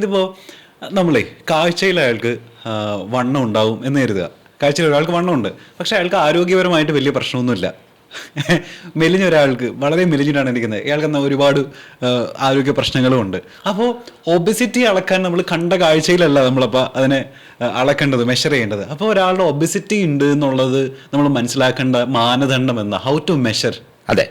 ഇതിപ്പോ നമ്മളെ കാഴ്ചയിൽ അയാൾക്ക് വണ്ണം ഉണ്ടാവും എന്ന് കരുതുക. കാഴ്ചയിൽ ഒരാൾക്ക് വണ്ണമുണ്ട്. പക്ഷെ അയാൾക്ക് ആരോഗ്യപരമായിട്ട് വലിയ പ്രശ്നമൊന്നുമില്ല. മെലിഞ്ഞ ഒരാൾക്ക് വളരെ മെലിഞ്ഞിട്ടാണ് ഇരിക്കുന്നത്. അയാൾക്ക് എന്നാൽ ഒരുപാട് ആരോഗ്യ പ്രശ്നങ്ങളും ഉണ്ട്. അപ്പോൾ ഒബിസിറ്റി അളക്കാൻ നമ്മൾ കണ്ട കാഴ്ചയിലല്ല നമ്മളപ്പോൾ അതിനെ അളക്കേണ്ടത് മെഷർ ചെയ്യേണ്ടത്. അപ്പോൾ ഒരാളുടെ ഒബിസിറ്റി ഉണ്ട് എന്നുള്ളത് നമ്മൾ മനസ്സിലാക്കേണ്ട മാനദണ്ഡം എന്താ? ഹൗ ടു മെഷർ അതെ.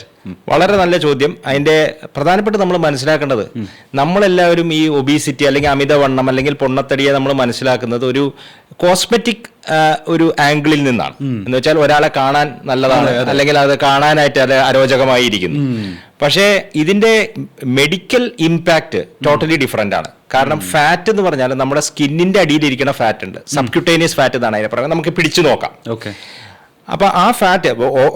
വളരെ നല്ല ചോദ്യം. അതിന്റെ പ്രധാനപ്പെട്ട നമ്മൾ മനസ്സിലാക്കേണ്ടത് നമ്മളെല്ലാവരും ഈ ഒബീസിറ്റി അല്ലെങ്കിൽ അമിതവണ്ണം അല്ലെങ്കിൽ പൊണ്ണത്തടിയെ നമ്മൾ മനസ്സിലാക്കുന്നത് ഒരു കോസ്മെറ്റിക് ഒരു ആംഗിളിൽ നിന്നാണ്. എന്ന് വെച്ചാൽ ഒരാളെ കാണാൻ നല്ലതാണ്. അല്ലെങ്കിൽ അത് കാണാനായിട്ട് അത് അരോചകമായിരിക്കുന്നു. പക്ഷേ ഇതിന്റെ മെഡിക്കൽ ഇമ്പാക്ട് ടോട്ടലി ഡിഫറെന്റ് ആണ്. കാരണം ഫാറ്റ് എന്ന് പറഞ്ഞാൽ നമ്മുടെ സ്കിന്നിന്റെ അടിയിലിരിക്കുന്ന ഫാറ്റ് ഉണ്ട്. സബ്ക്യൂട്ടേനിയസ് ഫാറ്റ് എന്നാണ് അതിനെ പറയുന്നത്. നമുക്ക് പിടിച്ചു നോക്കാം. ഓക്കെ അപ്പൊ ആ ഫാറ്റ്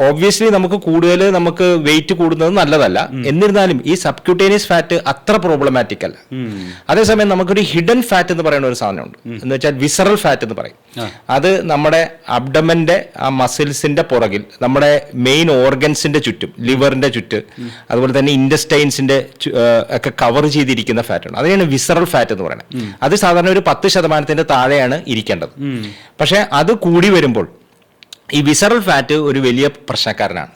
ഓബ്വിയസ്ലി നമുക്ക് കൂടുതൽ നമുക്ക് വെയിറ്റ് കൂടുന്നത് നല്ലതല്ല. എന്നിരുന്നാലും ഈ സബ്ക്യൂട്ടേനിയസ് ഫാറ്റ് അത്ര പ്രോബ്ലമാറ്റിക് അല്ല. അതേസമയം നമുക്കൊരു ഹിഡൻ ഫാറ്റ് എന്ന് പറയുന്ന ഒരു സാധനമുണ്ട്. എന്ന് വെച്ചാൽ വിസറൽ ഫാറ്റ് എന്ന് പറയും. അത് നമ്മുടെ അബ്ഡമന്റെ ആ മസിൽസിന്റെ പുറകിൽ നമ്മുടെ മെയിൻ ഓർഗൻസിന്റെ ചുറ്റും ലിവറിന്റെ ചുറ്റ് അതുപോലെ തന്നെ ഇൻഡസ്റ്റൈൻസിന്റെ ഒക്കെ കവർ ചെയ്തിരിക്കുന്ന ഫാറ്റാണ് അതിനാണ് വിസറൽ ഫാറ്റ് എന്ന് പറയുന്നത്. അത് സാധാരണ ഒരു പത്ത് ശതമാനത്തിന്റെ താഴെയാണ് ഇരിക്കേണ്ടത്. പക്ഷേ അത് കൂടി വരുമ്പോൾ ഈ വിസറൽ ഫാറ്റ് ഒരു വലിയ പ്രശ്നക്കാരനാണ്.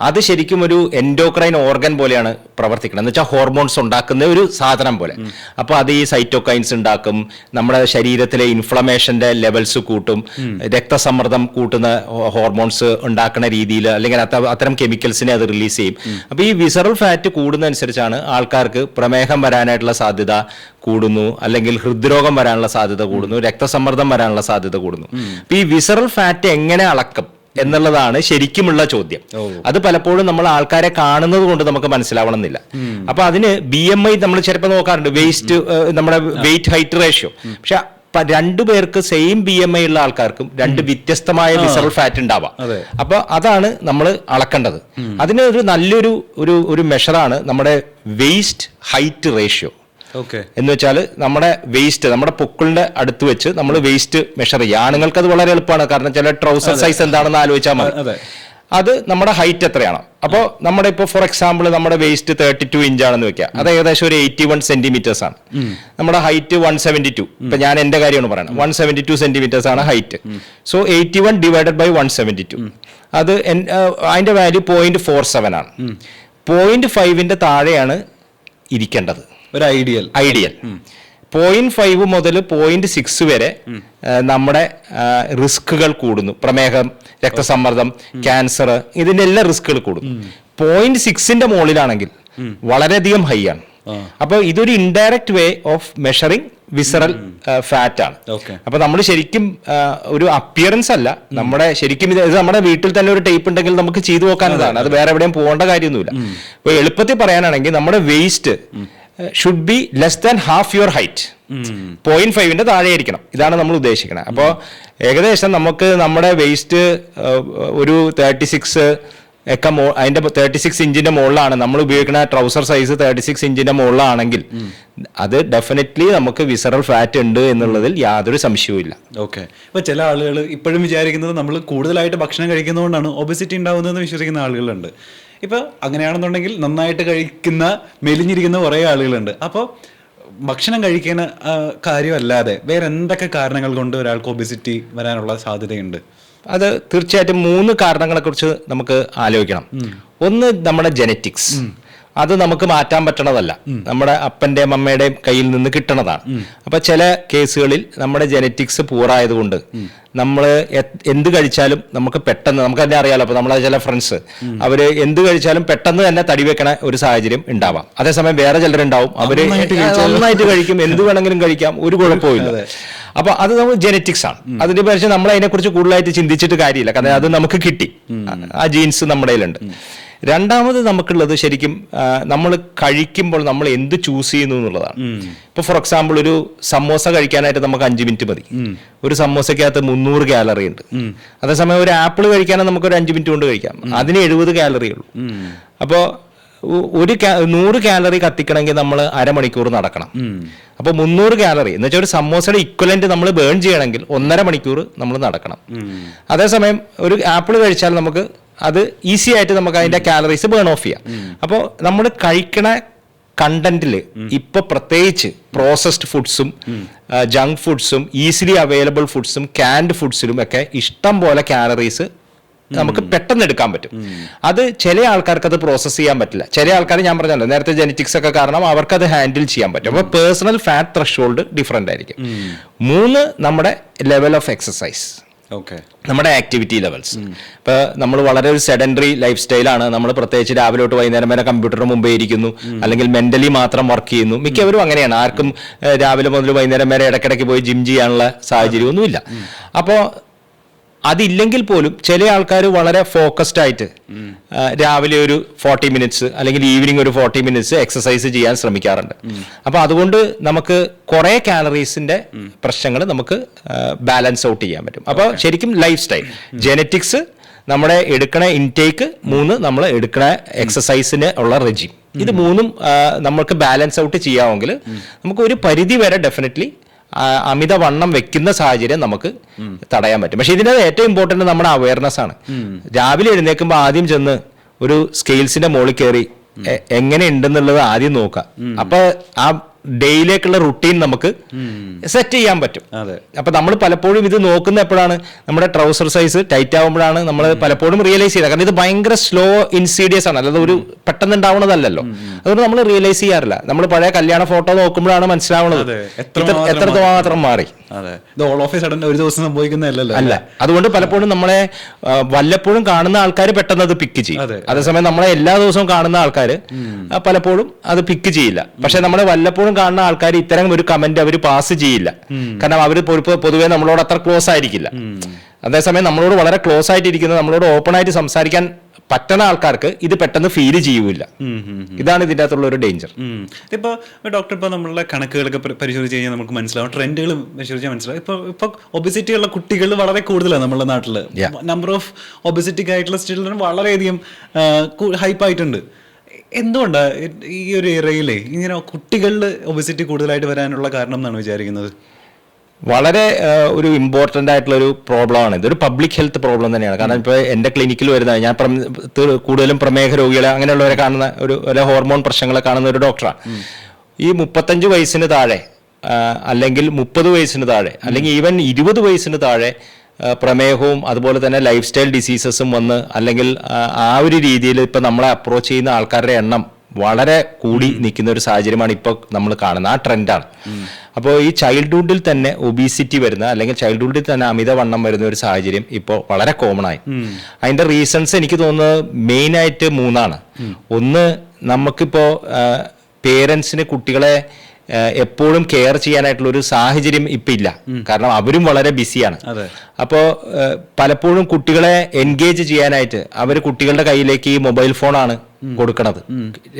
അത് ശരിക്കും ഒരു എൻഡോക്രൈൻ ഓർഗൻ പോലെയാണ് പ്രവർത്തിക്കുന്നത്. എന്ന് വെച്ചാൽ ഹോർമോൺസ് ഉണ്ടാക്കുന്ന ഒരു സാധനം പോലെ. അപ്പൊ അത് ഈ സൈറ്റോകൈൻസ് ഉണ്ടാക്കും. നമ്മുടെ ശരീരത്തിലെ ഇൻഫ്ലമേഷന്റെ ലെവൽസ് കൂട്ടും. രക്തസമ്മർദ്ദം കൂട്ടുന്ന ഹോർമോൺസ് ഉണ്ടാക്കുന്ന രീതിയിൽ അല്ലെങ്കിൽ അത്ത- അത്തരം കെമിക്കൽസിനെ അത് റിലീസ് ചെയ്യും. അപ്പൊ ഈ വിസറൽ ഫാറ്റ് കൂടുന്നതനുസരിച്ചാണ് ആൾക്കാർക്ക് പ്രമേഹം വരാനായിട്ടുള്ള സാധ്യത കൂടുന്നു അല്ലെങ്കിൽ ഹൃദ്രോഗം വരാനുള്ള സാധ്യത കൂടുന്നു രക്തസമ്മർദ്ദം വരാനുള്ള സാധ്യത കൂടുന്നു. അപ്പൊ ഈ വിസറൽ ഫാറ്റ് എങ്ങനെ അളക്കും എന്നുള്ളതാണ് ശരിക്കുമുള്ള ചോദ്യം. അത് പലപ്പോഴും നമ്മൾ ആൾക്കാരെ കാണുന്നത് കൊണ്ട് നമുക്ക് മനസ്സിലാവണമെന്നില്ല. അപ്പൊ അതിന് ബി എം ഐ നമ്മൾ ചിലപ്പോൾ നോക്കാറുണ്ട് വേസ്റ്റ് നമ്മുടെ വെയിറ്റ് ഹൈറ്റ് റേഷ്യോ പക്ഷെ രണ്ടുപേർക്ക് രണ്ടു പേർക്ക് സെയിം ബി എം ഐ ഉള്ള ആൾക്കാർക്കും രണ്ട് വ്യത്യസ്തമായ വിസറൽ ഫാറ്റ് ഉണ്ടാവാം. അപ്പൊ അതാണ് നമ്മൾ അളക്കേണ്ടത്. അതിന് ഒരു നല്ലൊരു ഒരു ഒരു മെഷറാണ് നമ്മുടെ വെയിസ്റ്റ് ഹൈറ്റ് റേഷ്യോ എന്ന് വെച്ചാൽ നമ്മുടെ വേസ്റ്റ് നമ്മുടെ പൊക്കിളിന്റെ അടുത്ത് വെച്ച് നമ്മൾ വേസ്റ്റ് മെഷർ ചെയ്യുക. ആണുങ്ങൾക്ക് അത് വളരെ എളുപ്പമാണ്. കാരണം ചില ട്രൗസർ സൈസ് എന്താണെന്ന് ആലോചിച്ചാൽ മതി. അതെ. നമ്മുടെ ഹൈറ്റ് എത്രയാണ്? അപ്പോൾ നമ്മുടെ ഇപ്പോൾ ഫോർ എക്സാമ്പിൾ നമ്മുടെ വേസ്റ്റ് തേർട്ടി ടു ഇഞ്ച് ആണെന്ന് വെക്കുക. അത് ഏകദേശം ഒരു എയ്റ്റി വൺ സെന്റിമീറ്റേഴ്സ് ആണ് നമ്മുടെ ഹൈറ്റ് വൺ സെവന്റി ടു ഇപ്പൊ ഞാൻ എന്റെ കാര്യമാണ് പറയുന്നത് വൺ സെവന്റി ടു സെന്റിമീറ്റേഴ്സ് ആണ് height so eighty one divided by one seventy two അത് അതിന്റെ അതിന്റെ വാല്യൂ പോയിന്റ് ഫോർ സെവൻ ആണ് പോയിന്റ് ഫൈവിന്റെ താഴെയാണ് ഇരിക്കേണ്ടത്. ഒരു ഐഡിയൽ ഐഡിയൽ പോയിന്റ് ഫൈവ് മുതൽ പോയിന്റ് സിക്സ് വരെ നമ്മുടെ റിസ്കുകൾ കൂടുന്നു. പ്രമേഹം രക്തസമ്മർദ്ദം ക്യാൻസർ ഇതിന്റെ എല്ലാ റിസ്കുകൾ കൂടുന്നു. പോയിന്റ് സിക്സിന്റെ മുകളിലാണെങ്കിൽ വളരെയധികം ഹൈ ആണ്. അപ്പോൾ ഇതൊരു indirect way of measuring visceral fat ആണ്. അപ്പൊ നമ്മൾ ശരിക്കും ഒരു അപ്പിയറൻസ് അല്ല. നമ്മുടെ ശരിക്കും ഇത് ഇത് നമ്മുടെ വീട്ടിൽ തന്നെ ഒരു ടൈപ്പ് ഉണ്ടെങ്കിൽ നമുക്ക് ചെയ്തു നോക്കാനതാണ് അത് വേറെ എവിടെയും പോകേണ്ട കാര്യമൊന്നുമില്ല. അപ്പൊ എളുപ്പത്തിൽ പറയാനാണെങ്കിൽ നമ്മുടെ waist should be less than half your height point ഫൈവിന്റെ താഴെ ആയിരിക്കണം. ഇതാണ് നമ്മൾ ഉദ്ദേശിക്കുന്നത് അപ്പോൾ ഏകദേശം നമുക്ക് നമ്മുടെ വേസ്റ്റ് ഒരു തേർട്ടി സിക്സ് ഒക്കെ മോ അതിന്റെ തേർട്ടി സിക്സ് ഇഞ്ചിന്റെ മുകളിലാണ്. നമ്മൾ ഉപയോഗിക്കുന്ന ട്രൗസർ സൈസ് തേർട്ടി സിക്സ് ഇഞ്ചിന്റെ മുകളിലാണെങ്കിൽ അത് ഡെഫിനറ്റ്ലി നമുക്ക് വിസറൽ ഫാറ്റ് ഉണ്ട് എന്നുള്ളതിൽ യാതൊരു സംശയവും ഇല്ല. ഓക്കെ ഇപ്പൊ ചില ആളുകൾ ഇപ്പോഴും വിചാരിക്കുന്നത് നമ്മൾ കൂടുതലായിട്ട് ഭക്ഷണം കഴിക്കുന്നതുകൊണ്ടാണ് ഒബസിറ്റി ഉണ്ടാവുന്നതെന്ന് വിശ്വസിക്കുന്ന ആളുകളുണ്ട്. ഇപ്പൊ അങ്ങനെയാണെന്നുണ്ടെങ്കിൽ നന്നായിട്ട് കഴിക്കുന്ന മെലിഞ്ഞിരിക്കുന്ന കുറേ ആളുകളുണ്ട്. അപ്പോൾ ഭക്ഷണം കഴിക്കുന്ന കാര്യമല്ലാതെ വേറെ എന്തൊക്കെ കാരണങ്ങൾ കൊണ്ട് ഒരാൾക്ക് ഒബിസിറ്റി വരാനുള്ള സാധ്യതയുണ്ട്? അത് തീർച്ചയായിട്ടും മൂന്ന് കാരണങ്ങളെക്കുറിച്ച് നമുക്ക് ആലോചിക്കണം. ഒന്ന് നമ്മുടെ ജനറ്റിക്സ്. അത് നമുക്ക് മാറ്റാൻ പറ്റണതല്ല. നമ്മുടെ അപ്പന്റെയും അമ്മയുടെയും കയ്യിൽ നിന്ന് കിട്ടണതാണ്. അപ്പൊ ചില കേസുകളിൽ നമ്മുടെ ജനറ്റിക്സ് പൂറായതുകൊണ്ട് നമ്മൾ എന്ത് കഴിച്ചാലും നമുക്ക് പെട്ടെന്ന് നമുക്ക് തന്നെ അറിയാലോ അപ്പൊ നമ്മളെ ചില ഫ്രണ്ട്സ് അവർ എന്ത് കഴിച്ചാലും പെട്ടെന്ന് തന്നെ തടി വെക്കണ ഒരു സാഹചര്യം ഉണ്ടാവാം. അതേസമയം വേറെ ചിലരുണ്ടാവും. അവർ നന്നായിട്ട് നന്നായിട്ട് കഴിക്കും എന്ത് വേണമെങ്കിലും കഴിക്കാം ഒരു കുഴപ്പമില്ല അപ്പൊ അത് നമ്മൾ ജനറ്റിക്സ് ആണ്. അതിന്റെ പക്ഷേ നമ്മൾ അതിനെക്കുറിച്ച് കൂടുതലായിട്ട് ചിന്തിച്ചിട്ട് കാര്യമില്ല. കാരണം അത് നമുക്ക് കിട്ടി. ആ ജീൻസ് നമ്മുടെ കയ്യിലുണ്ട്. രണ്ടാമത് നമുക്കുള്ളത് ശരിക്കും നമ്മൾ കഴിക്കുമ്പോൾ നമ്മൾ എന്ത് ചൂസ് ചെയ്യുന്നു എന്നുള്ളതാണ്. ഇപ്പൊ ഫോർ എക്സാമ്പിൾ ഒരു സമോസ കഴിക്കാനായിട്ട് നമുക്ക് അഞ്ച് മിനിറ്റ് മതി. ഒരു സമോസയ്ക്കകത്ത് മുന്നൂറ് കാലറി ഉണ്ട്. അതേസമയം ഒരു ആപ്പിൾ കഴിക്കാനും നമുക്ക് ഒരു അഞ്ച് മിനിറ്റ് കൊണ്ട് കഴിക്കാം. അതിന് എഴുപത് കാലറി ഉള്ളൂ. അപ്പോൾ ഒരു നൂറ് കാലറി കത്തിക്കണമെങ്കിൽ നമ്മൾ അരമണിക്കൂർ നടക്കണം. അപ്പോൾ മുന്നൂറ് കാലറി എന്ന് വെച്ചാൽ ഒരു സമോസയുടെ ഇക്വലന്റ് നമ്മൾ ബേൺ ചെയ്യണമെങ്കിൽ ഒന്നര മണിക്കൂർ നമ്മൾ നടക്കണം. അതേസമയം ഒരു ആപ്പിൾ കഴിച്ചാൽ നമുക്ക് അത് ഈസി ആയിട്ട് നമുക്ക് അതിന്റെ കാലറീസ് ബേൺ ഓഫ് ചെയ്യാം. അപ്പോൾ നമ്മൾ കഴിക്കണ കണ്ടന്റിൽ ഇപ്പൊ പ്രത്യേകിച്ച് പ്രോസസ്ഡ് ഫുഡ്സും ജങ്ക് ഫുഡ്സും ഈസിലി അവൈലബിൾ ഫുഡ്സും ക്യാൻഡ് ഫുഡ്സിലും ഒക്കെ ഇഷ്ടം പോലെ കാലറീസ് നമുക്ക് പെട്ടെന്ന് എടുക്കാൻ പറ്റും. അത് ചില ആൾക്കാർക്ക് അത് പ്രോസസ്സ് ചെയ്യാൻ പറ്റില്ല. ചില ആൾക്കാർ ഞാൻ പറഞ്ഞല്ലോ നേരത്തെ ജനറ്റിക്സ് ഒക്കെ കാരണം അവർക്ക് അത് ഹാൻഡിൽ ചെയ്യാൻ പറ്റും. അപ്പോൾ പേഴ്സണൽ ഫാറ്റ് ത്രഷോൾഡ് ഡിഫറെന്റ് ആയിരിക്കും. മൂന്ന് നമ്മുടെ ലെവൽ ഓഫ് എക്സസൈസ് ഓക്കെ നമ്മുടെ ആക്ടിവിറ്റി ലെവൽസ് ഇപ്പൊ നമ്മൾ വളരെ ഒരു സെഡൻഡറി ലൈഫ് സ്റ്റൈലാണ് നമ്മൾ പ്രത്യേകിച്ച് രാവിലെ തൊട്ട് വൈകുന്നേരം വരെ കമ്പ്യൂട്ടറിന് മുമ്പേ ഇരിക്കുന്നു. അല്ലെങ്കിൽ മെന്റലി മാത്രം വർക്ക് ചെയ്യുന്നു. മിക്കവരും അങ്ങനെയാണ്. ആർക്കും രാവിലെ മുതൽ വൈകുന്നേരം വരെ ഇടയ്ക്കിടയ്ക്ക് പോയി ജിം ചെയ്യാനുള്ള സാഹചര്യമൊന്നുമില്ല. അപ്പോൾ അതില്ലെങ്കിൽ പോലും ചില ആൾക്കാർ വളരെ ഫോക്കസ്ഡ് ആയിട്ട് രാവിലെ ഒരു ഫോർട്ടി മിനിറ്റ്സ് അല്ലെങ്കിൽ ഈവനിങ് ഒരു ഫോർട്ടി മിനിറ്റ്സ് എക്സസൈസ് ചെയ്യാൻ ശ്രമിക്കാറുണ്ട്. അപ്പൊ അതുകൊണ്ട് നമുക്ക് കുറെ കാലറീസിന്റെ പ്രശ്നങ്ങൾ നമുക്ക് ബാലൻസ് ഔട്ട് ചെയ്യാൻ പറ്റും. അപ്പോൾ ശരിക്കും ലൈഫ് സ്റ്റൈൽ ജെനറ്റിക്സ് നമ്മുടെ എടുക്കണ ഇൻടേക്ക് മൂന്ന് നമ്മൾ എടുക്കണ എക്സസൈസിന് ഉള്ള റെജിം ഇത് മൂന്നും നമ്മൾക്ക് നമുക്ക് ബാലൻസ് ഔട്ട് ചെയ്യാമെങ്കിൽ നമുക്ക് ഒരു പരിധി വരെ ഡെഫിനറ്റ്ലി അമിത വണ്ണം വെക്കുന്ന സാഹചര്യം നമുക്ക് തടയാൻ പറ്റും. പക്ഷെ ഇതിനകത്ത് ഏറ്റവും ഇമ്പോർട്ടന്റ് നമ്മുടെ അവയർനെസ് ആണ്. രാവിലെ എഴുന്നേൽക്കുമ്പോൾ ആദ്യം ചെന്ന് ഒരു സ്കെയിൽസിന്റെ മുകളിൽ കയറി എങ്ങനെ ഉണ്ടെന്നുള്ളത് ആദ്യം നോക്കുക. അപ്പൊ ആ ഡേയിലേക്കുള്ള റുട്ടീൻ നമുക്ക് സെറ്റ് ചെയ്യാൻ പറ്റും. അപ്പൊ നമ്മൾ പലപ്പോഴും ഇത് നോക്കുന്ന എപ്പോഴാണ് നമ്മുടെ ട്രൗസർ സൈസ് ടൈറ്റ് ആവുമ്പോഴാണ് നമ്മൾ പലപ്പോഴും റിയലൈസ് ചെയ്യുന്നത് കാരണം ഇത് ഭയങ്കര സ്ലോ ഇൻസീഡിയസ് ആണ്. അല്ലാതെ ഒരു പെട്ടെന്ന് ഉണ്ടാവുന്നതല്ലല്ലോ അതുകൊണ്ട് നമ്മൾ റിയലൈസ് ചെയ്യാറില്ല. നമ്മൾ പഴയ കല്യാണ ഫോട്ടോ നോക്കുമ്പോഴാണ് മനസ്സിലാവുന്നത്. എത്രത്തോളം മാറി. ഒരു ദിവസം സംഭവിക്കുന്നതല്ലോ അല്ല? അതുകൊണ്ട് പലപ്പോഴും നമ്മളെ വല്ലപ്പോഴും കാണുന്ന ആൾക്കാർ പെട്ടെന്ന് അത് പിക്ക് ചെയ്യും. അതെ. അതേസമയം നമ്മളെ എല്ലാ ദിവസവും കാണുന്ന ആൾക്കാർ പലപ്പോഴും അത് പിക്ക് ചെയ്യില്ല. പക്ഷെ നമ്മളെ വല്ലപ്പോഴും കാണുന്ന ആൾക്കാർ ഇത്തരം ഒരു കമന്റ് അവർ പാസ് ചെയ്യില്ല. കാരണം അവർ പൊതുവെ നമ്മളോട് അത്ര ക്ലോസ് ആയിരിക്കില്ല. അതേസമയം നമ്മളോട് വളരെ ക്ലോസ് ആയിട്ടിരിക്കുന്നത് നമ്മളോട് ഓപ്പൺ ആയിട്ട് സംസാരിക്കാൻ പറ്റുന്ന ആൾക്കാർക്ക് ഇത് പെട്ടെന്ന് ഫീൽ ചെയ്യൂല ഇതാണ് ഇതിന്റെ അകത്തുള്ള ഒരു ഡേഞ്ചർ. ഇപ്പൊ ഡോക്ടർ ഇപ്പൊ നമ്മളുടെ കണക്കുകളൊക്കെ പരി- പരിശോധിച്ച് കഴിഞ്ഞാൽ നമുക്ക് മനസ്സിലാവും. ട്രെൻഡുകൾ പരിശോധിച്ചാൽ മനസ്സിലാവും. ഇപ്പൊ ഇപ്പൊ ഒബിസിറ്റി ഉള്ള കുട്ടികൾ വളരെ കൂടുതലാണ് നമ്മുടെ നാട്ടിൽ. Yeah. നമ്പർ ഓഫ് ഒബിസിറ്റിക് ആയിട്ടുള്ള ചിൽഡ്രൻ വളരെയധികം ഹൈപ്പ് ആയിട്ടുണ്ട്. എന്തുകൊണ്ടാണ് ഈ ഒരു ഏരിയയിലേ ഇങ്ങനെ കുട്ടികളിൽ ഒബിസിറ്റി കൂടുതലായിട്ട് വരാനുള്ള കാരണം എന്നാണ് വിചാരിക്കുന്നത്? വളരെ ഒരു ഇമ്പോർട്ടന്റ് ആയിട്ടുള്ള ഒരു പ്രോബ്ലമാണ് ഇതൊരു പബ്ലിക് ഹെൽത്ത് പ്രോബ്ലം തന്നെയാണ്. കാരണം ഇപ്പോൾ എന്റെ ക്ലിനിക്കിൽ വരുന്ന ഞാൻ കൂടുതലും പ്രമേഹ രോഗികളെ അങ്ങനെയുള്ളവരെ കാണുന്ന ഒരു ഹോർമോൺ പ്രശ്നങ്ങളെ കാണുന്ന ഒരു ഡോക്ടറാണ് ഈ മുപ്പത്തഞ്ച് വയസ്സിന് താഴെ അല്ലെങ്കിൽ മുപ്പത് വയസ്സിന് താഴെ അല്ലെങ്കിൽ ഈവൻ ഇരുപത് വയസ്സിന് താഴെ പ്രമേഹവും അതുപോലെ തന്നെ ലൈഫ് സ്റ്റൈൽ ഡിസീസസും വന്ന് അല്ലെങ്കിൽ ആ, ആ ഒരു രീതിയിൽ ഇപ്പം നമ്മളെ അപ്രോച്ച് ചെയ്യുന്ന ആൾക്കാരുടെ എണ്ണം വളരെ കൂടി നിൽക്കുന്ന ഒരു സാഹചര്യമാണ് ഇപ്പോൾ നമ്മൾ കാണുന്നത്. ആ ട്രെൻഡാണ്. അപ്പോൾ ഈ ചൈൽഡ്ഹുഡിൽ തന്നെ ഒബീസിറ്റി വരുന്ന അല്ലെങ്കിൽ ചൈൽഡ്ഹുഡിൽ തന്നെ അമിതവണ്ണം വരുന്ന ഒരു സാഹചര്യം ഇപ്പോൾ വളരെ കോമൺ ആയി. അതിന്റെ റീസൺസ് എനിക്ക് തോന്നുന്നത് മെയിൻ ആയിട്ട് മൂന്നാണ്. ഒന്ന് നമുക്കിപ്പോൾ പേരൻസിന് കുട്ടികളെ എപ്പോഴും കെയർ ചെയ്യാനായിട്ടുള്ള ഒരു സാഹചര്യം ഇപ്പം ഇല്ല. കാരണം അവരും വളരെ ബിസിയാണ് അപ്പോൾ പലപ്പോഴും കുട്ടികളെ എൻഗേജ് ചെയ്യാനായിട്ട് അവർ കുട്ടികളുടെ കയ്യിലേക്ക് ഈ മൊബൈൽ ഫോണാണ് കൊടുക്കണത്.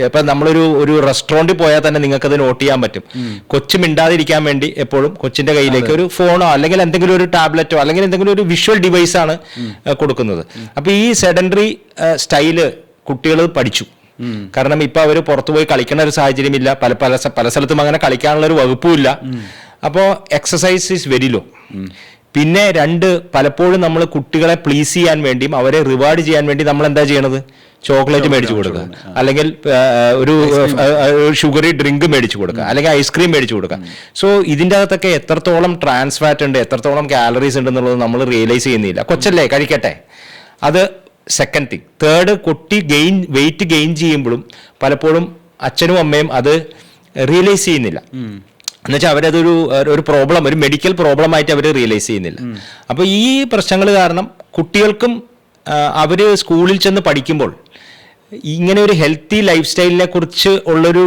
ഇപ്പൊ നമ്മളൊരു ഒരു റെസ്റ്റോറന്റിൽ പോയാൽ തന്നെ നിങ്ങൾക്ക് അത് നോട്ട് ചെയ്യാൻ പറ്റും. കൊച്ചു മിണ്ടാതിരിക്കാൻ വേണ്ടി എപ്പോഴും കൊച്ചിന്റെ കയ്യിലേക്ക് ഒരു ഫോണോ അല്ലെങ്കിൽ എന്തെങ്കിലും ഒരു ടാബ്ലറ്റോ അല്ലെങ്കിൽ എന്തെങ്കിലും ഒരു വിഷ്വൽ ഡിവൈസ് ആണ് കൊടുക്കുന്നത്. അപ്പൊ ഈ സെഡൻഡറി സ്റ്റൈൽ കുട്ടികൾ പഠിച്ചു. കാരണം ഇപ്പൊ അവർ പുറത്തു പോയി കളിക്കുന്ന ഒരു സാഹചര്യമില്ല. പല പല പല സ്ഥലത്തും അങ്ങനെ കളിക്കാനുള്ള ഒരു വകുപ്പുമില്ല അപ്പോൾ എക്സസൈസ് ഈസ് വെരി ലോ പിന്നെ രണ്ട് പലപ്പോഴും നമ്മൾ കുട്ടികളെ പ്ലീസ് ചെയ്യാൻ വേണ്ടിയും അവരെ റിവാർഡ് ചെയ്യാൻ വേണ്ടി നമ്മൾ എന്താ ചെയ്യണത്? ചോക്ലേറ്റ് മേടിച്ചു കൊടുക്കുക. അല്ലെങ്കിൽ ഒരു ഷുഗറി ഡ്രിങ്ക് മേടിച്ചു കൊടുക്കുക. അല്ലെങ്കിൽ ഐസ്ക്രീം മേടിച്ചു കൊടുക്കുക. സോ ഇതിന്റെ അകത്തൊക്കെ എത്രത്തോളം ട്രാൻസ് ഫാറ്റ് ഉണ്ട് എത്രത്തോളം കാലറീസ് ഉണ്ട് എന്നുള്ളത് നമ്മൾ റിയലൈസ് ചെയ്യുന്നില്ല. കൊച്ചല്ലേ കഴിക്കട്ടെ. അത് സെക്കൻഡ് തിങ് തേർഡ് കുട്ടി ഗെയിൻ വെയിറ്റ് ഗെയിൻ ചെയ്യുമ്പോഴും പലപ്പോഴും അച്ഛനും അമ്മയും അത് റിയലൈസ് ചെയ്യുന്നില്ല. എന്നുവെച്ചാൽ അവരതൊരു ഒരു പ്രോബ്ലം ഒരു മെഡിക്കൽ പ്രോബ്ലം ആയിട്ട് അവർ റിയലൈസ് ചെയ്യുന്നില്ല. അപ്പോൾ ഈ പ്രശ്നങ്ങൾ കാരണം കുട്ടികൾക്കും അവർ സ്കൂളിൽ ചെന്ന് പഠിക്കുമ്പോൾ ഇങ്ങനെ ഒരു ഹെൽത്തി ലൈഫ് സ്റ്റൈലിനെ കുറിച്ച് ഉള്ളൊരു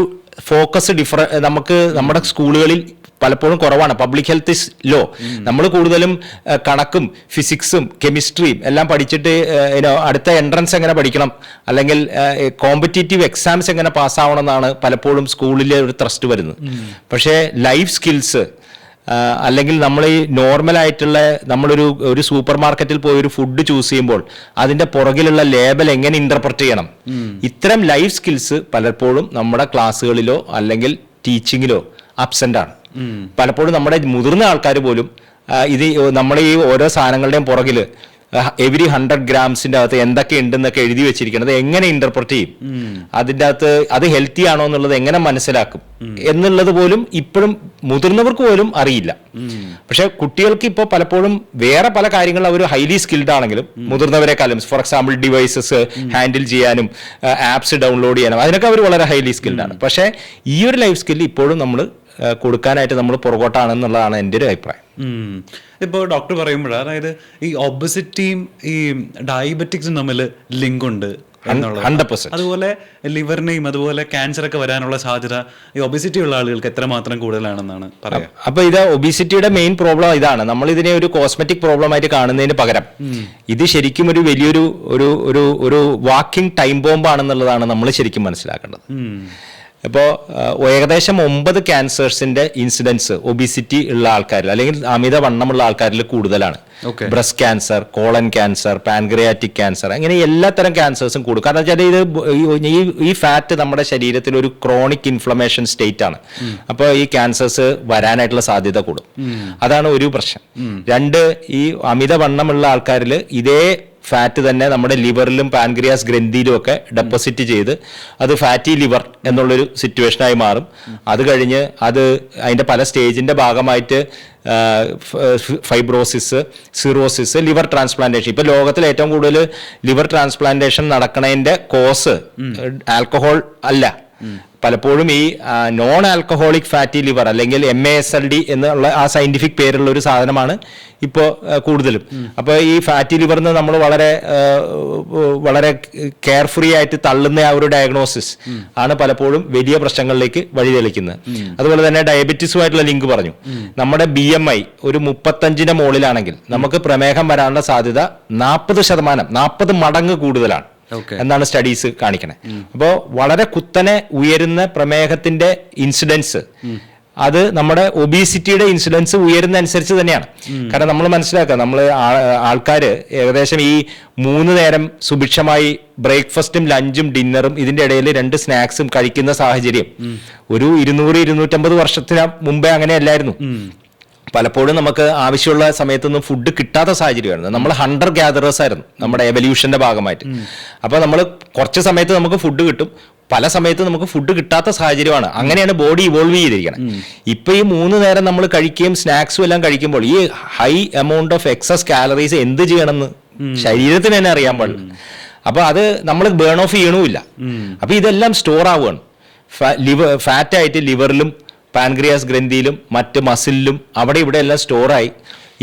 ഫോക്കസ് ഡിഫറ നമുക്ക് നമ്മുടെ സ്കൂളുകളിൽ പലപ്പോഴും കുറവാണ്. പബ്ലിക് ഹെൽത്ത് ഇസ് ലോ നമ്മൾ കൂടുതലും കണക്കും ഫിസിക്സും കെമിസ്ട്രിയും എല്ലാം പഠിച്ചിട്ട് അടുത്ത എൻട്രൻസ് എങ്ങനെ പഠിക്കണം? അല്ലെങ്കിൽ കോമ്പറ്റേറ്റീവ് എക്സാംസ് എങ്ങനെ പാസ്സാവണം എന്നാണ് പലപ്പോഴും സ്കൂളിലെ ഒരു ത്രസ്റ്റ് വരുന്നത്. പക്ഷേ ലൈഫ് സ്കിൽസ് അല്ലെങ്കിൽ നമ്മൾ ഈ നോർമൽ ആയിട്ടുള്ള നമ്മളൊരു ഒരു സൂപ്പർ മാർക്കറ്റിൽ പോയി ഒരു ഫുഡ് ചൂസ് ചെയ്യുമ്പോൾ അതിന്റെ പുറകിലുള്ള ലേബൽ എങ്ങനെ ഇന്റർപ്രറ്റ് ചെയ്യണം? ഇത്തരം ലൈഫ് സ്കിൽസ് പലപ്പോഴും നമ്മുടെ ക്ലാസ്സുകളിലോ അല്ലെങ്കിൽ ടീച്ചിങ്ങിലോ അബ്സെന്റ് ആണ്. പലപ്പോഴും നമ്മുടെ മുതിർന്ന ആൾക്കാർ പോലും ഇത് നമ്മുടെ ഈ ഓരോ സാധനങ്ങളുടെയും പുറകിൽ എവരി ഹൺഡ്രഡ് ഗ്രാംസിന്റെ അകത്ത് എന്തൊക്കെ ഉണ്ടെന്നൊക്കെ എഴുതി വെച്ചിരിക്കുന്നത് എങ്ങനെ ഇന്റർപ്രറ്റ് ചെയ്യും? അതിന്റെ അകത്ത് അത് ഹെൽത്തി ആണോ എന്നുള്ളത് എങ്ങനെ മനസ്സിലാക്കും? എന്നുള്ളത് പോലും ഇപ്പോഴും മുതിർന്നവർക്ക് പോലും അറിയില്ല. പക്ഷെ കുട്ടികൾക്ക് ഇപ്പോൾ പലപ്പോഴും വേറെ പല കാര്യങ്ങളും അവർ ഹൈലി സ്കിൽഡ് ആണെങ്കിലും മുതിർന്നവരെക്കാളും ഫോർ എക്സാമ്പിൾ ഡിവൈസസ് ഹാൻഡിൽ ചെയ്യാനും ആപ്സ് ഡൗൺലോഡ് ചെയ്യാനും അതിനൊക്കെ അവർ വളരെ ഹൈലി സ്കിൽഡ് ആണ്. പക്ഷേ ഈ ഒരു ലൈഫ് സ്കില്ല് ഇപ്പോഴും നമ്മൾ കൊടുക്കാനായിട്ട് നമ്മൾ പുറകോട്ടാണെന്നുള്ളതാണ് എന്റെ ഒരു അഭിപ്രായം. ഇപ്പോൾ ഇപ്പോ ഡോക്ടർ പറയുമ്പോൾ അതായത് ഈ ഒബസിറ്റിയും ഈ ഡയബറ്റിക്സും തമ്മിൽ ലിങ്ക് ഉണ്ട് അതുപോലെ ലിവറിനെയും അതുപോലെ ക്യാൻസർ ഒക്കെ വരാനുള്ള സാധ്യത ഈ ഒബിസിറ്റി ഉള്ള ആളുകൾക്ക് എത്രമാത്രം കൂടുതലാണെന്നാണ് പറയാം അപ്പൊ ഇത് ഒബിസിറ്റിയുടെ മെയിൻ പ്രോബ്ലം ഇതാണ്. നമ്മൾ ഇതിനെ ഒരു കോസ്മെറ്റിക് പ്രോബ്ലം ആയിട്ട് കാണുന്നതിന് പകരം ഇത് ശരിക്കും ഒരു വലിയൊരു ഒരു ഒരു ഒരു വാക്കിംഗ് ടൈം ബോംബ് ആണെന്നുള്ളതാണ് നമ്മൾ ശരിക്കും മനസ്സിലാക്കേണ്ടത്. ഇപ്പോൾ ഏകദേശം ഒമ്പത് ക്യാൻസേഴ്സിന്റെ ഇൻസിഡൻസ് ഒബിസിറ്റി ഉള്ള ആൾക്കാരിൽ അല്ലെങ്കിൽ അമിത വണ്ണമുള്ള ആൾക്കാരിൽ കൂടുതലാണ്. Breast cancer colon cancer pancreatic cancer അങ്ങനെ എല്ലാത്തരം ക്യാൻസേഴ്സും കൂടും. കാരണം വെച്ചാൽ ഇത് ഈ- ഈ ഈ ഫാറ്റ് നമ്മുടെ ശരീരത്തിൽ ഒരു ക്രോണിക് ഇൻഫ്ലമേഷൻ സ്റ്റേറ്റ് ആണ് അപ്പോൾ ഈ ക്യാൻസേഴ്സ് വരാനായിട്ടുള്ള സാധ്യത കൂടും. അതാണ് ഒരു പ്രശ്നം. രണ്ട് ഈ അമിതവണ്ണമുള്ള ആൾക്കാരിൽ ഇതേ ഫാറ്റ് തന്നെ നമ്മുടെ ലിവറിലും പാൻക്രിയാസ് ഗ്രന്ഥിയിലും ഒക്കെ ഡെപ്പോസിറ്റ് ചെയ്ത് അത് ഫാറ്റി ലിവർ എന്നുള്ളൊരു സിറ്റുവേഷനായി മാറും. അത് കഴിഞ്ഞ് അത് അതിന്റെ പല സ്റ്റേജിന്റെ ഭാഗമായിട്ട് ഫൈബ്രോസിസ് സിറോസിസ് ലിവർ ട്രാൻസ്പ്ലാന്റേഷൻ ഇപ്പൊ ലോകത്തിൽ ഏറ്റവും കൂടുതൽ ലിവർ ട്രാൻസ്പ്ലാന്റേഷൻ നടക്കുന്നതിന്റെ കോസ് ആൽക്കഹോൾ അല്ല. പലപ്പോഴും ഈ നോൺ ആൽക്കഹോളിക് ഫാറ്റി ലിവർ അല്ലെങ്കിൽ M A S L D എന്നുള്ള ആ സയന്റിഫിക് പേരുള്ള ഒരു സാധനമാണ് ഇപ്പോൾ കൂടുതലും. അപ്പോൾ ഈ ഫാറ്റി ലിവറിന് നമ്മൾ വളരെ വളരെ കെയർ ആയിട്ട് തള്ളുന്ന ആ ഒരു ഡയഗ്നോസിസ് ആണ് പലപ്പോഴും വലിയ പ്രശ്നങ്ങളിലേക്ക് വഴിതെളിക്കുന്നത്. അതുപോലെ തന്നെ ഡയബറ്റീസുമായിട്ടുള്ള ലിങ്ക് പറഞ്ഞു. നമ്മുടെ ബി എം ഐ ഒരു മുപ്പത്തഞ്ചിന് മുകളിലാണെങ്കിൽ നമുക്ക് പ്രമേഹം വരാനുള്ള സാധ്യത നാൽപ്പത് ശതമാനം നാൽപ്പത് മടങ്ങ് കൂടുതലാണ്. എന്നാണ് സ്റ്റഡീസ് കാണിക്കണേ. അപ്പോൾ വളരെ കുത്തനെ ഉയരുന്ന പ്രമേഹത്തിന്റെ ഇൻസിഡൻസ് അത് നമ്മുടെ ഒബീസിറ്റിയുടെ ഇൻസിഡൻസ് ഉയരുന്ന അനുസരിച്ച് തന്നെയാണ്. കാരണം നമ്മൾ മനസ്സിലാക്കുക നമ്മൾ ആൾക്കാർ ഏകദേശം ഈ മൂന്ന് നേരം സുഭിക്ഷമായി ബ്രേക്ക്ഫാസ്റ്റും ലഞ്ചും ഡിന്നറും ഇതിന്റെ ഇടയിൽ രണ്ട് സ്നാക്സും കഴിക്കുന്ന സാഹചര്യം. ഒരു ഇരുന്നൂറ് ഇരുന്നൂറ്റമ്പത് വർഷത്തിന് മുമ്പേ അങ്ങനെയല്ലായിരുന്നു. പലപ്പോഴും നമുക്ക് ആവശ്യമുള്ള സമയത്തൊന്നും ഫുഡ് കിട്ടാത്ത സാഹചര്യമായിരുന്നു. നമ്മൾ ഹണ്ടർ ഗ്യാദറേഴ്സ് ആയിരുന്നു നമ്മുടെ എവല്യൂഷന്റെ ഭാഗമായിട്ട്. അപ്പൊ നമ്മൾ കുറച്ച് സമയത്ത് നമുക്ക് ഫുഡ് കിട്ടും പല സമയത്ത് നമുക്ക് ഫുഡ് കിട്ടാത്ത സാഹചര്യമാണ്. അങ്ങനെയാണ് ബോഡി ഇവോൾവ് ചെയ്തിരിക്കുന്നത് ഇപ്പൊ ഈ മൂന്ന് നേരം നമ്മൾ കഴിക്കുകയും സ്നാക്സും എല്ലാം കഴിക്കുമ്പോൾ ഈ high amount of excess calories എന്ത് ചെയ്യണമെന്ന് ശരീരത്തിന് തന്നെ അറിയാൻ പാടില്ല. അപ്പൊ അത് നമ്മൾ ബേൺ ഓഫ് ചെയ്യണമില്ല അപ്പൊ ഇതെല്ലാം സ്റ്റോർ ആവുകയാണ്. ലിവർ ഫാറ്റായിട്ട് ലിവറിലും പാൻക്രിയാസ് ഗ്രന്ഥിയിലും മറ്റ് മസിലിലും അവിടെ ഇവിടെ എല്ലാം സ്റ്റോറായി.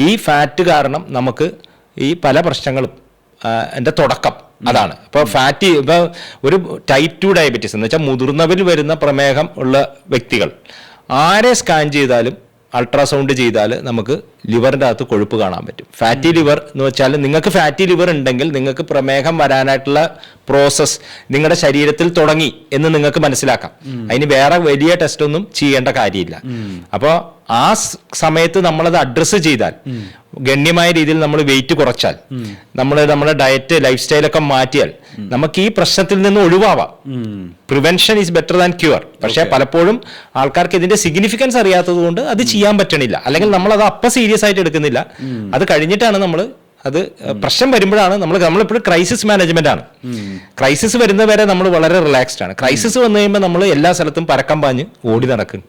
ഈ ഫാറ്റ് കാരണം നമുക്ക് ഈ പല പ്രശ്നങ്ങളും എന്റെ തുടക്കം അതാണ്. ഇപ്പോൾ ഫാറ്റി ഇപ്പോൾ ഒരു ടൈപ്പ് ടു ഡയബറ്റീസ് എന്ന് വെച്ചാൽ മുതിർന്നവരിൽ വരുന്ന പ്രമേഹം ഉള്ള വ്യക്തികൾ ആരെ സ്കാൻ ചെയ്താലും അൾട്രാസൗണ്ട് ചെയ്താൽ നമുക്ക് ലിവറിന്റെ അകത്ത് കൊഴുപ്പ് കാണാൻ പറ്റും. ഫാറ്റി ലിവർ എന്ന് വെച്ചാൽ നിങ്ങൾക്ക് ഫാറ്റി ലിവർ ഉണ്ടെങ്കിൽ നിങ്ങൾക്ക് പ്രമേഹം വരാനായിട്ടുള്ള പ്രോസസ്സ് നിങ്ങളുടെ ശരീരത്തിൽ തുടങ്ങി എന്ന് നിങ്ങൾക്ക് മനസ്സിലാക്കാം. അതിന് വേറെ വലിയ ടെസ്റ്റ് ഒന്നും ചെയ്യേണ്ട കാര്യമില്ല. അപ്പോൾ ആ സമയത്ത് നമ്മളത് അഡ്രസ്സ് ചെയ്താൽ ഗണ്യമായ രീതിയിൽ നമ്മൾ വെയിറ്റ് കുറച്ചാൽ നമ്മൾ നമ്മുടെ ഡയറ്റ് ലൈഫ് സ്റ്റൈലൊക്കെ മാറ്റിയാൽ നമുക്ക് ഈ പ്രശ്നത്തിൽ നിന്ന് ഒഴിവാവാം. Prevention is better than cure പക്ഷെ പലപ്പോഴും ആൾക്കാർക്ക് ഇതിന്റെ സിഗ്നിഫിക്കൻസ് അറിയാത്തത് കൊണ്ട് അത് ചെയ്യാൻ പറ്റണില്ല. അല്ലെങ്കിൽ നമ്മൾ അത് അപ്പൊ സീരിയസ് ആയിട്ട് എടുക്കുന്നില്ല. അത് കഴിഞ്ഞിട്ടാണ് നമ്മൾ അത് പ്രശ്നം വരുമ്പോഴാണ് നമ്മൾ നമ്മളിപ്പോഴും ക്രൈസിസ് മാനേജ്മെന്റ് ആണ്. ക്രൈസിസ് വരുന്നവരെ നമ്മൾ വളരെ റിലാക്സ്ഡ് ആണ്. ക്രൈസിസ് വന്നു കഴിയുമ്പോൾ നമ്മൾ എല്ലാ സ്ഥലത്തും പരക്കം പാഞ്ഞ് ഓടി നടക്കും.